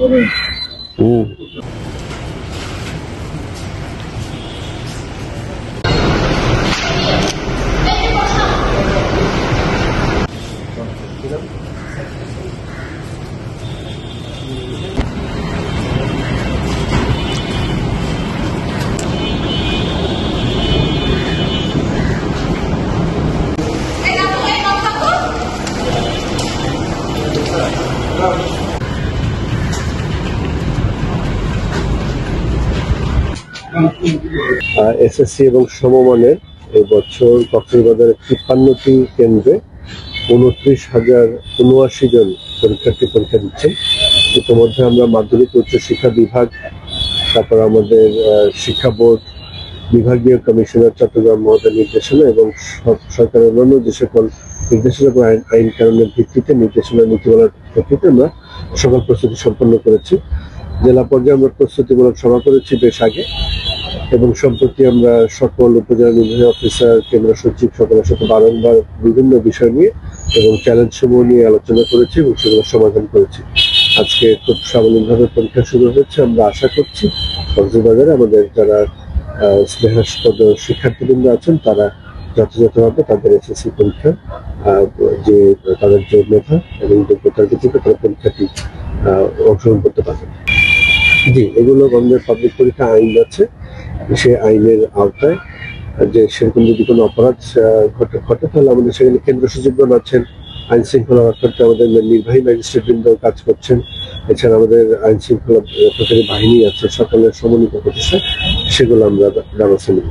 Uh. Thank you. SSC এবং সমমানের এই বছর কক্সবাজারের তিপ্পান্নটি কেন্দ্রে উনত্রিশ হাজার উনআশি জন পরীক্ষার্থী পরীক্ষা দিচ্ছেন ইতিমধ্যে আমরা মাধ্যমিক উচ্চ শিক্ষা বিভাগ, তারপর আমাদের শিক্ষা বোর্ড, বিভাগীয় কমিশনার, চট্টগ্রাম মহোদয় নির্দেশনা এবং সরকারের অন্যান্য যে সকল নির্দেশনা এবং আইন আইন কানুনের ভিত্তিতে নির্দেশনা, নীতিমালার ভিত্তিতে আমরা সকল প্রস্তুতি সম্পন্ন করেছি। জেলা পর্যায়ে আমরা প্রস্তুতিমূলক সভা করেছি বেশ আগে। এবং সম্প্রতি আমরা সকল উপজেলা নির্বাহী অফিসার কেন্দ্র সচিব সকলের সাথে বারংবার বিভিন্ন বিষয় নিয়ে এবং চ্যালেঞ্জ সমূহ নিয়ে আলোচনা করেছি এবং সেগুলো সমাধান করেছি। আজকে খুব সাবলীলভাবে পরীক্ষা শুরু হয়েছে, আমরা আশা করছি কক্সবাজারে আমাদের যারা স্নেহাস্পদ শিক্ষার্থীবৃন্দ আছেন, তারা যথাযথভাবে তাদের এসএসসি পরীক্ষা যে তাদের যে মেধা এবং যোগ্যতার ভিত্তিতে তারা পরীক্ষাটি অংশগ্রহণ করতে পারবেন। জি, এগুলো আমাদের পাবলিক পরীক্ষা আইন আছে। সে আইনের আওতায়, যে সেরকম যদি কোনো অপরাধ ঘটে ঘটে, তাহলে আমাদের সেখানে কেন্দ্র সচিবগণ আছেন, আইন শৃঙ্খলা রক্ষার্থে আমাদের নির্বাহী ম্যাজিস্ট্রেট বৃন্দ কাজ করছেন, এছাড়া আমাদের আইন শৃঙ্খলা রক্ষাকারী বাহিনী আছে, সকলের সমন্বিত প্রতিষ্ঠা, সেগুলো আমরা ব্যবস্থা নিই